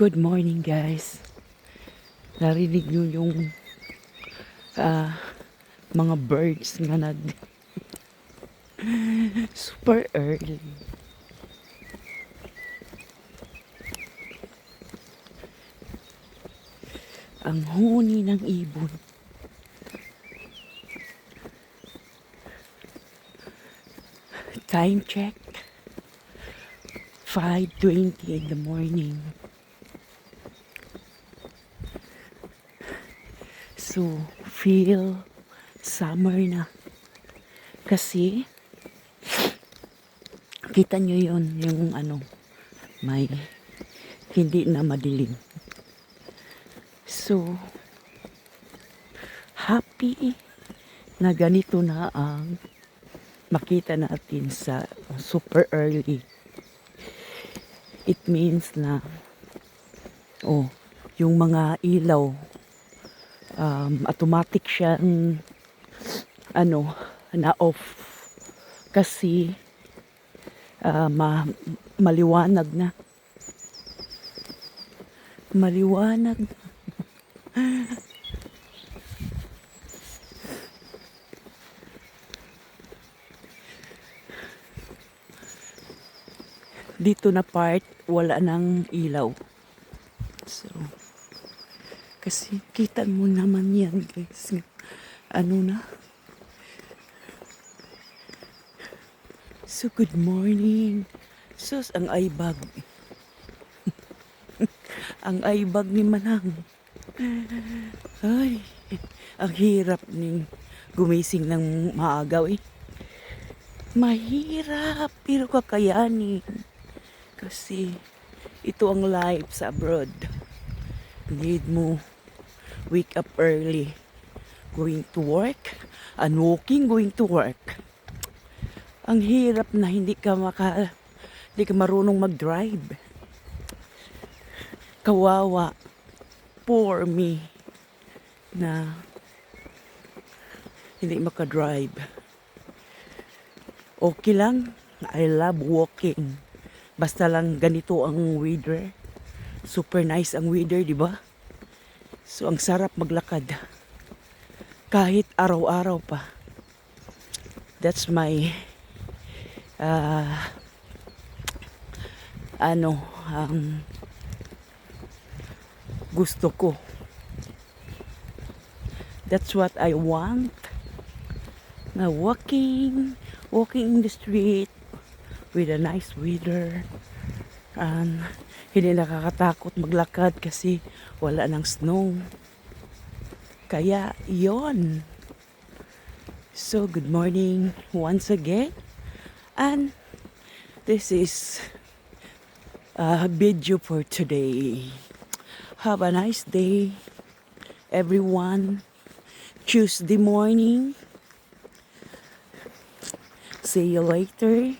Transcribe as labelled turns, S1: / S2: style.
S1: Good morning guys. Narinig nyo yung ah, mga birds nga nag super early. Ang huni ng ibon. Time check. 5.20 in the morning. So, feel summer na. Kasi, kita nyo yun, yung ano, may hindi na madilim. So, happy na ganito na ang makita natin sa super early. It means na, oh, yung mga ilaw, um, automatic siyang, ano, na-off. Kasi, ah, ma maliwanag na. Maliwanag na. dito na part wala nang ilaw. So, kasi kita mo naman yan guys. Ano na? So, good morning. Sus, ang aibag. ang aibag ni Manang. Ay, ang hirap ning gumising ng maagaw eh. Mahirap, pero kakayanin. Kasi ito ang life sa abroad. Need mo wake up early. Going to work and walking going to work. Ang hirap na hindi ka maka hindi ka marunong mag-drive. Kawawa. Poor me na hindi maka-drive. Okay lang. I love walking. Basta lang ganito ang weather. Super nice ang weather, di ba? So, ang sarap maglakad. Kahit araw-araw pa. That's my ah ano, um, gusto ko. That's what I want. Na walking, walking in the street with a nice weather. And hindi nakakatakot maglakad kasi wala ng snow. Kaya yon. So good morning once again. And this is a video for today. Have a nice day, everyone. Tuesday morning. See you later.